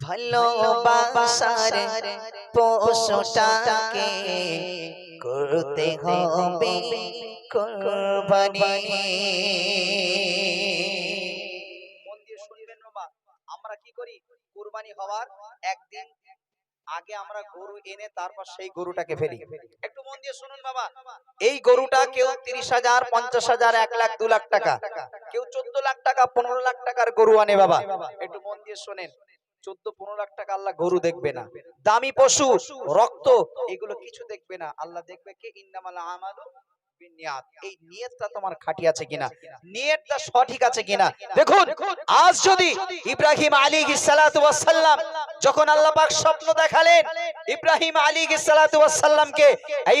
ভালোবাসার পশুটাকে করতে হবে কোরবানি। দিয়ে শুনবেন বাবা আমরা কি করি? কুরবানি হওয়ার একদিন আগে আমরা গরু এনে তারপর সেই গরুটাকে ফেলি। একটু মন দিয়ে শুনুন বাবা এই গরুটা কেউ তিরিশ হাজার পঞ্চাশ হাজার এক লাখ দু লাখ টাকা কেউ চোদ্দ লাখ টাকা পনেরো লাখ টাকার গরু আনে বাবা। একটু মন দিয়ে শোনেন। চোদ্দ পনেরো লাখ টাকা আল্লাহ গরু দেখবে না। দামি পশু রক্ত এগুলো কিছু দেখবে না। আল্লাহ দেখবে কে? ইন্দামাল আমালু এই নিয়তটা তোমার খাঁটি আছে কিনা? নিয়তটা সঠিক আছে কিনা? দেখুন আজ যদি ইব্রাহিম আলী সাল্লাম যখন আল্লাহ পাক স্বপ্ন দেখালেন ইব্রাহিম আলী সাল্লামকে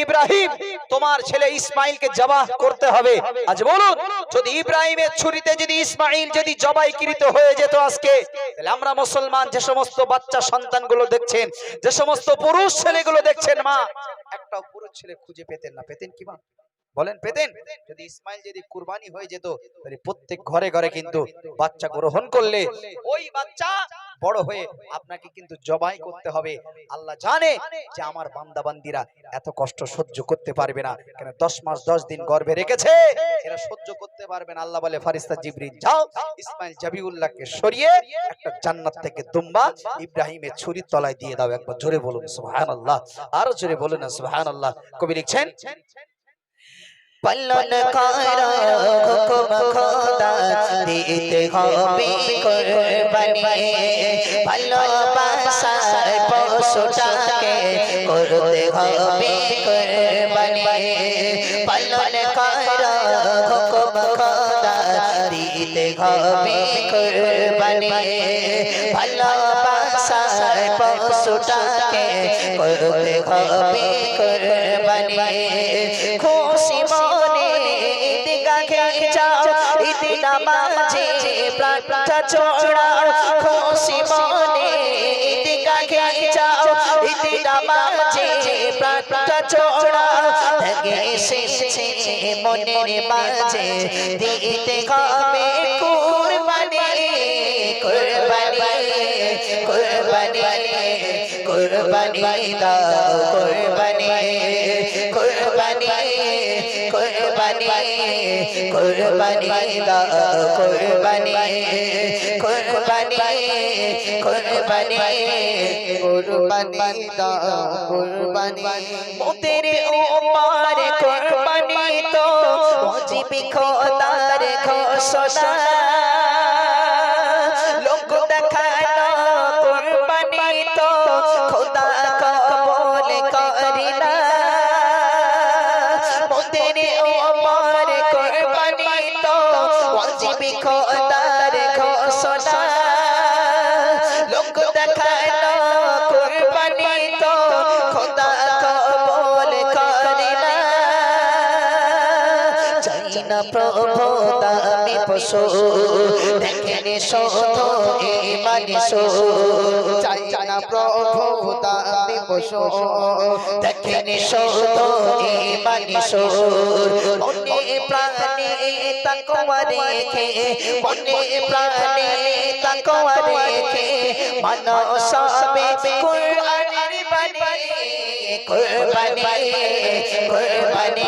ইব্রাহিম, তোমার ছেলে ইসমাইলকে জবাহ করতে হবে। আজ বলুন, যদি ইব্রাহিমের ছুরিতে যদি ইসমাইল যদি জবাইকৃত হয়ে যেত আজকে, তাহলে আমরা মুসলমান যে সমস্ত বাচ্চা সন্তানগুলো দেখছেন, যে সমস্ত পুরুষ ছেলেগুলো দেখছেন, মা একটাও পুরুষ ছেলে খুঁজে পেতেন না। পেতেন কি, মা? বলেন, পেতেন? যদি ইসমাইল যদি কুরবানি হয়ে যেত, তাহলে প্রত্যেক ঘরে ঘরে কিন্তু বাচ্চা গ্রহণ করলে, ওই বাচ্চা বড় হয়ে আপনাকে কিন্তু জবাই করতে হবে। আল্লাহ জানে যে আমার বান্দা বান্দিরা এত কষ্ট সহ্য করতে পারবে না। কেন দশ মাস, দশ দিন গর্ভে রেখেছে, এরা সহ্য করতে পারবে না। আল্লাহ বলে, ফারিস্তা জিবরিন যাও। ইসমাইল জাবিউল্লাহকে সরিয়ে একটা জান্নাত থেকে দুম্বা ইব্রাহিমের ছুরির তলায় দিয়ে দাও। একবার জোরে বলুন, সুবহানাল্লাহ। আরও জোরে বলুন সুবহানাল্লাহ। কবি লিখছেন পালন কর হুকুম খোদা দিতে হবে কোরবানি। ভালোবাসার পশুটাকে করতে হবে কোরবানি। পালন কর হুকুম খোদা দিতে হবে কোরবানি। ভালোবাসার পশুটাকে করতে হবে কোরবানি? খুশি মনে ঈদগা খেয়ে যাও ঈদ নামাজে প্রাণটা জোড়াও খুশি মনে ঈদগা খেয়ে যাও ঈদ নামাজে প্রাণটা জোড়াও থেকে এসেছে মনের মাঝে, দিতে হবে কুরবানি কুরবানি কুরবানি। কুরবানি দাও, কুরবানি কুরবানি কুরবানি কুরবানি দাও, কুরবানি কুরবানি কুরবানি কুরবানি দাও, কুরবানি। মোদের উপর কুরবানি তো ওয়াজিব খোদার ঘোষণা। প্রভু দামি পশু দেখেন শোধ ইমানি শো চাই না প্রভু দামি পশু দেখেন শোধ ইমানি শো মনে প্রাণে তাকওয়া রেখে মনে প্রাণে তাকওয়া রেখে। মানস কুরআনের বাণী। কুরবানি কুরবানি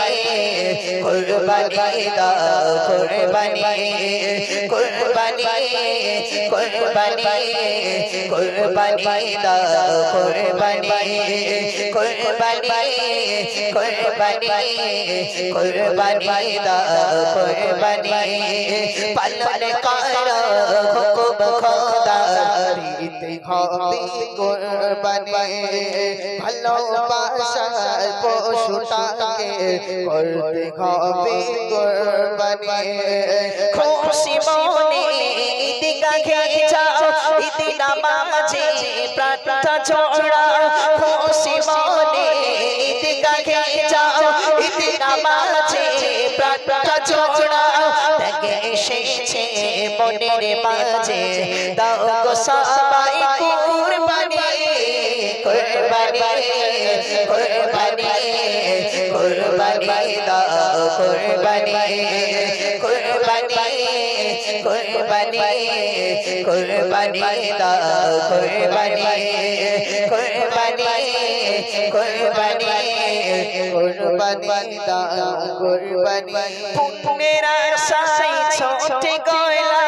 কুরবানি দাও কুরবানি কুরবানি কুরবানি কুরবানি দাও কুরবানি কুরবানি কুরবানি কুরবানি দাও কুরবানি পালন কর হবে কুরবানি। করতে হবে খুশি মনে ঈদগা খেয়ে যাও ঈদ নামাজে প্রাণটা জোড়া খুশি মনে ঈদগা খেয়ে যাও ঈদ নামাজে প্রাণটা জোড়া ত্যাগে এসেছে মনের মাঝে, দাও কুরবানি কুরবানি দাও, কুরবানি কুরবানি কুরবানি কুরবানি দাও, কুরবানি কুরবানি কুরবানি কুরবানি দাও, কুরবানি। পুণ্যের আশায় ছোটে গয়লা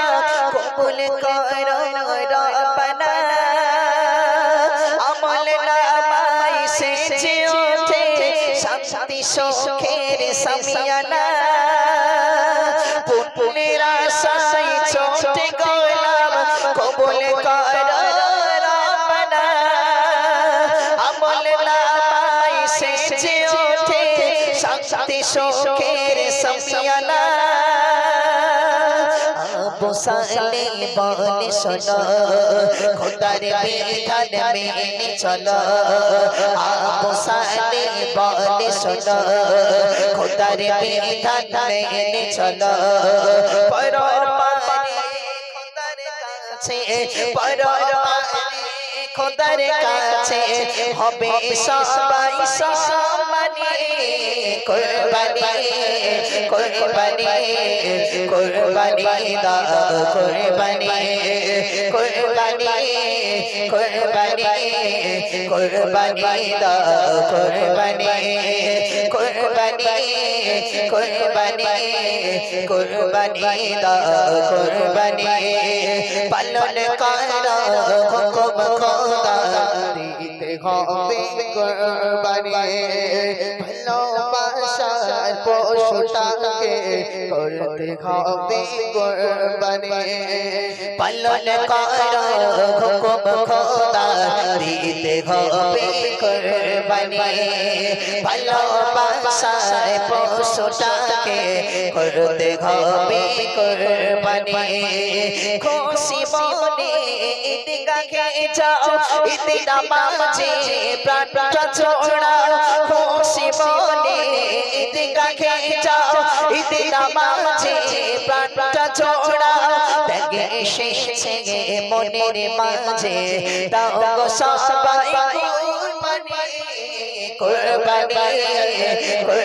কবুল করো সুখের সামিয়ানা পুণ্যের ছোটে গয়লাম কবুল করো রব্বানা আমল নামাই সেজে ওঠে, শান্তি সুখের সামিয়ানা। আবু সালে বলে শোনো। খোদার বিধান মেনে চলো। আবু সালে বলে শোনো। খোদার বিধান মেনে চলো। পরপারে খোদার কাছে পরপারে খোদার কাছে হবে সবাই সমানি। কুরবানি কুরবানি কুরবানি দা কুরবানি কুরবানি কুরবানি কুরবানি দা কুরবানি কুরবানি কুরবানি কুরবানি দা কুরবানি। পালন কর, হুকুম খোদা দিতে হবে কুরবানি। পশুটাকে করতে হবে। কুরবানি পালন কর হুকুম খোদা দিতে হবে। কুরবানি ভালোবাসার পশুটাকে করতে হবে। কুরবানি খুশি মনে গে যাও ঈদ নামাজে প্রাণটা জোড়াও খুশি মনে ঈদগাহ গে যাও ঈদ নামাজে প্রাণটা জোড়াও ত্যাগে এসেছে গে মনের মাঝে। দাও গো সবাই কুরবানি কুরবানি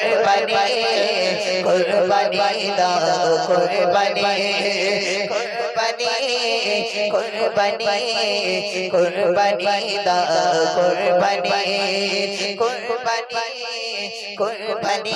কুরবানি, দাও কুরবানি কুরবানি কুরবানি কুরবানি, দাও কুরবানি কুরবানি কুরবানি